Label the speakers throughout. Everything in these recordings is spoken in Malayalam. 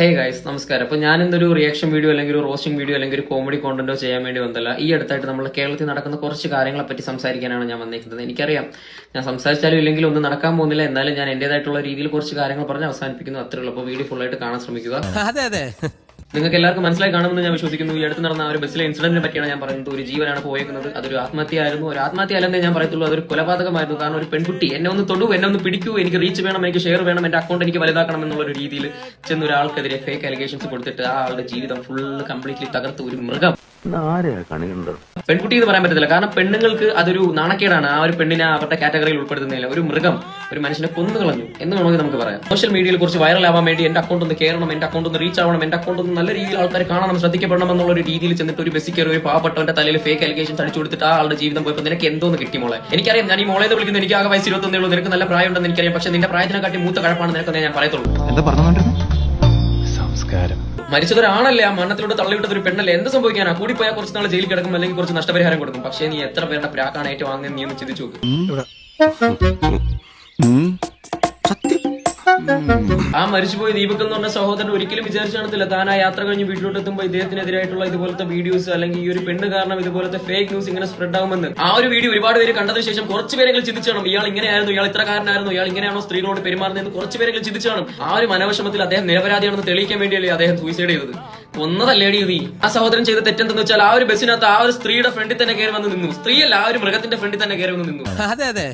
Speaker 1: ഹേ ഗൈസ് നമസ്കാരം. അപ്പൊ ഞാൻ ഇന്നൊരു റിയാക്ഷൻ വീഡിയോ അല്ലെങ്കിൽ ഒരു റോസ്റ്റിംഗ് വീഡിയോ അല്ലെങ്കിൽ ഒരു കോമഡി കോണ്ടന്റോ ചെയ്യാൻ വേണ്ടി വന്നല്ല ഈ അടുത്തായിട്ട് നമ്മൾ കേരളത്തിൽ നടക്കുന്ന കുറച്ച് കാര്യങ്ങളെ പറ്റി സംസാരിക്കാനാണ് ഞാൻ വന്നിരിക്കുന്നത് എനിക്കറിയാം. ഞാൻ സംസാരിച്ചാലും ഇല്ലെങ്കിലും ഒന്നും നടക്കാൻ പോകുന്നില്ല. എന്നാലും ഞാൻ എന്റേതായിട്ടുള്ള രീതിയിൽ കുറച്ച് കാര്യങ്ങൾ പറഞ്ഞ് അവസാനിപ്പിക്കുന്നു. അത്രേ ഉള്ളൂ. അപ്പോൾ വീഡിയോ ഫുൾ ആയിട്ട് കാണാൻ ശ്രമിക്കുക.
Speaker 2: അതെ അതെ.
Speaker 1: നിങ്ങൾക്ക് എല്ലാവർക്കും മനസ്സിലായി കാണുമെന്ന് ഞാൻ വിശ്വസിക്കുന്നു. ഈ അടുത്ത് നടന്ന ഒരു ബസ്സിലെ ഇൻസിഡന്റിനെ പറ്റിയാണ് ഞാൻ പറയുന്നത്. ഒരു ജീവനാണ് പോയേക്കുന്നത്. അതൊരു ആത്മഹത്യ ആയിരുന്നു ഒരു ആത്മഹത്യ അല്ലെന്നേ ഞാൻ പറയത്തുള്ളൂ. അതൊരു കൊലപാതകമായിരുന്നു. കാരണം ഒരു പെൺകുട്ടി എന്നെ ഒന്ന് തൊടു എന്നെ ഒന്ന് പിടിക്കൂ എനിക്ക് റീച്ച് വേണം എനിക്ക് ഷെയർ വേണം എന്റെ അക്കൗണ്ട് എനിക്ക് വലുതാക്കണം എന്നുള്ള ഒരു രീതിയിൽ ചെന്ന് ഒരാൾക്കെതിരെ ഫേക്ക് അലിഗേഷൻസ് കൊടുത്തിട്ട് ആ ആളുടെ ജീവിതം ഫുൾ കംപ്ലീറ്റ്ലി തകർത്ത് ഒരു മൃഗം.
Speaker 3: ആരെയാ കണി കണ്ടത്
Speaker 1: പെൺകുട്ടി എന്ന് പറയാൻ പറ്റത്തില്ല. കാരണം പെണ്ണുങ്ങൾക്ക് അതൊരു നാണക്കേടാണ്. ആ ഒരു പെണ്ണിനെ അവരുടെ കാറ്റഗറിയിൽ ഉൾപ്പെടുത്തുന്നില്ല ഒരു മൃഗം ഒരു മനുഷ്യനെ കൊന്നു കളഞ്ഞു എന്ന് വേണമെങ്കിൽ നമുക്ക് പറയാം. സോഷ്യൽ മീഡിയയിൽ കുറച്ച് വൈറൽ ആവാൻ വേണ്ടി എന്റെ അക്കൗണ്ട് ഒന്ന് കയറണം എന്റെ അക്കൗണ്ട് ഒന്ന് റീച്ച് ആവണം എന്റെ അക്കൗണ്ട് ഒന്ന് നല്ല രീതിയിൽ ആൾക്കാർ കാണണം ശ്രദ്ധിക്കപ്പെടണം എന്നുള്ള ഒരു രീതിയിൽ ചെന്നിട്ട് ഒരു ബസ്സിൽ കയറി ഒരു പാവപ്പെട്ടവന്റെ തലയിൽ ഫേക്ക് അലിഗേഷൻ അടിച്ചു കൊടുത്തിട്ട് ആ ആളുടെ ജീവിതം പോയപ്പോൾ നിനക്ക് എന്തോന്ന് കിട്ടി മോളെ? എനിക്കറിയാം ഞാൻ ഈ മോളെ എന്ന് വിളിക്കുന്നത് എനിക്ക് ആകെ വയസ്സ് ഇരുപത്തൊന്നേ ഉള്ളൂ. നിനക്ക് നല്ല പ്രായമുണ്ടെന്ന് എനിക്കറിയാം. പക്ഷെ നിന്റെ പ്രായത്തിനെ കാട്ടി മൂത്ത കഴപ്പാണ് നിനക്ക് ഞാൻ പറയത്തുള്ളൂ.
Speaker 3: എന്താ പറഞ്ഞോണ്ടിരുന്നു? സംസ്കാരം.
Speaker 1: മരിച്ചതൊരാണല്ലേ ആ മരണത്തിലൂടെ തള്ളിവിട്ടത് ഒരു പെണ്ണല്ലേ? എന്ത് സംഭവിക്കാനാ? കൂടി പോയാൽ കുറച്ച് നാൾ ജയിലിൽ കിടക്കും അല്ലെങ്കിൽ കുറച്ച് നഷ്ടപരിഹാരം കൊടുക്കും. പക്ഷേ നീ എത്ര പേരുടെ പ്രാക്കാണ് ഏറ്റവും വാങ്ങുന്നത് നീ ഒന്ന് ചിന്തിച്ചു നോക്ക് ആ മരിച്ചുപോയ ദീപക് എന്ന് പറഞ്ഞ സഹോദരൻ ഒരിക്കലും വിചാരിച്ചു കാണത്തില്ല താൻ ആ യാത്ര കഴിഞ്ഞ് വീട്ടിലോട്ട് എത്തുമ്പോൾ ഇദ്ദേഹത്തിനെതിരായിട്ടുള്ള ഇതുപോലത്തെ വീഡിയോസ് അല്ലെങ്കിൽ ഈ ഒരു പെണ്ണ് കാരണം ഇതുപോലത്തെ ഫേക്ക് ന്യൂസ് ഇങ്ങനെ സ്പ്രെഡ് ആവുമെന്ന്. ആ ഒരു വീഡിയോ ഒരുപാട് പേര് കണ്ടതിന് ശേഷം കുറച്ച് പേരെങ്കിലും ചിന്തിച്ചാണ് ഇയാൾ ഇങ്ങനെയായിരുന്നു ഇയാൾ ഇത്ര ഇത്രക്കാരനായിരുന്നു ഇയാൾ ഇങ്ങനെയാണോ സ്ത്രീകളോട് പെരുമാറുന്നതെന്ന് കുറച്ച് പേരെങ്കിലും ചിന്തിച്ചാണ്. ആ ഒരു മനവശമത്തിൽ അദ്ദേഹം നിരപരാധിയാണെന്ന് തെളിയിക്കാൻ വേണ്ടിയല്ലേ അദ്ദേഹം സൂയിസൈഡ് ചെയ്തത്? ഒന്നതല്ലേടി നീ? ആ സഹോദരൻ ചെയ്ത തെറ്റെന്തെന്ന് വെച്ചാൽ ആ ഒരു ബസ്സിനകത്ത് ആ ഒരു സ്ത്രീയുടെ ഫ്രണ്ടിൽ തന്നെ കയറി വന്ന് നിന്നു. സ്ത്രീയല്ല ആ ഒരു മൃഗത്തിന്റെ ഫ്രണ്ടിൽ തന്നെ കയറി വന്ന് നിന്നു.
Speaker 2: അതെ അതെ.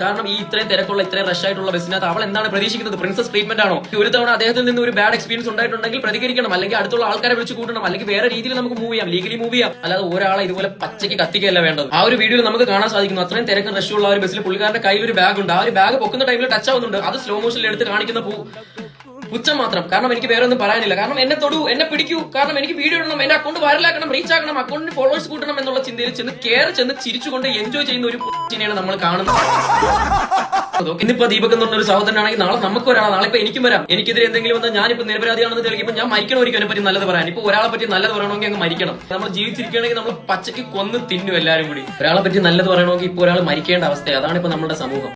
Speaker 1: കാരണം ഈ ഇത്രയും തിരക്കുള്ള ഇത്രയും റഷ് ആയിട്ടുള്ള ബസ്സിനകത്ത് അവൾ എന്താണ് പ്രതീക്ഷിക്കുന്നത്? പ്രിൻസസ് ട്രീറ്റ്മെന്റ് ആണോ? ഒരു തവണ അദ്ദേഹത്തിൽ നിന്ന് ഒരു ബാഡ് എക്സ്പീരിയൻസ് ഉണ്ടായിട്ടുണ്ടെങ്കിൽ പ്രതികരിക്കണം. അല്ലെങ്കിൽ അടുത്തുള്ള ആൾക്കാരെ വിളിച്ചു കൂട്ടണം. അല്ലെങ്കിൽ വേറെ രീതിയിൽ നമുക്ക് മൂവ് ചെയ്യാം. ലീഗലി മൂവ് ചെയ്യാം. അല്ലാതെ ഒരാളെ ഇതുപോലെ പച്ചയ്ക്ക് കത്തിക്കല്ല വേണ്ടത്. ആ ഒരു വീഡിയോ നമുക്ക് കാണാൻ സാധിക്കുന്നു. അത്രയും തിരക്കും റഷ് ഉള്ള ഒരു ബസ്സിൽ പുള്ളിക്കാരന്റെ കയ്യിൽ ഒരു ബാഗ് ഉണ്ട്. ആ ഒരു ബാഗ് പൊക്കുന്ന ടൈമിൽ ടച്ച് ആവുന്നുണ്ട്. അത് സ്ലോ മോഷനിൽ എടുത്ത് കാണിക്കുന്ന പൂ പുച്ഛം മാത്രം. കാരണം എനിക്ക് വേറെ ഒന്നും പറയാനില്ല. കാരണം എന്നെ തൊടൂ എന്നെ പിടിക്കൂ. കാരണം എനിക്ക് വീഡിയോ ഇടണം എന്റെ അക്കൗണ്ട് വൈറലാക്കണം റീച്ച് ആക്കണം അക്കൗണ്ടിന് ഫോളോവേഴ്സ് കൂട്ടണം എന്നുള്ള ചിന്തയിൽ ചെന്ന് കയറി ചെന്ന് ചിരിച്ചുകൊണ്ട് എൻജോയ് ചെയ്യുന്ന ഒരു പുച്ചിനെയാണ് നമ്മൾ കാണുന്നത്. ഇന്നിപ്പോ ദീപക് എന്ന് പറഞ്ഞൊരു സഹോദരനാണെങ്കിൽ നാളെ നമുക്ക് ഒരാൾ നാളെ ഇപ്പൊ എനിക്കും വരാം. എനിക്കെതിരെ എന്തെങ്കിലും വന്നാൽ ഞാനിപ്പോ നിരപരാധിയാണെന്ന് തെളിയിക്കുമ്പോൾ ഞാൻ മരിക്കണമായിരിക്കും എന്നെ പറ്റി നല്ലത് പറയാൻ. ഇപ്പൊ ഒരാളെ പറ്റി നല്ലത് പറയണമെങ്കിൽ അങ്ങ് മരിക്കണം. നമ്മൾ ജീവിച്ചിരിക്കുകയാണെങ്കിൽ നമ്മൾ പച്ചയ്ക്ക് കൊന്ന് തിന്നും എല്ലാവരും കൂടി. ഒരാളെ പറ്റി നല്ലത് പറയണമെങ്കിൽ ഇപ്പൊ ഒരാൾ മരിക്കേണ്ട അവസ്ഥ അതാണ് ഇപ്പൊ നമ്മുടെ സമൂഹം.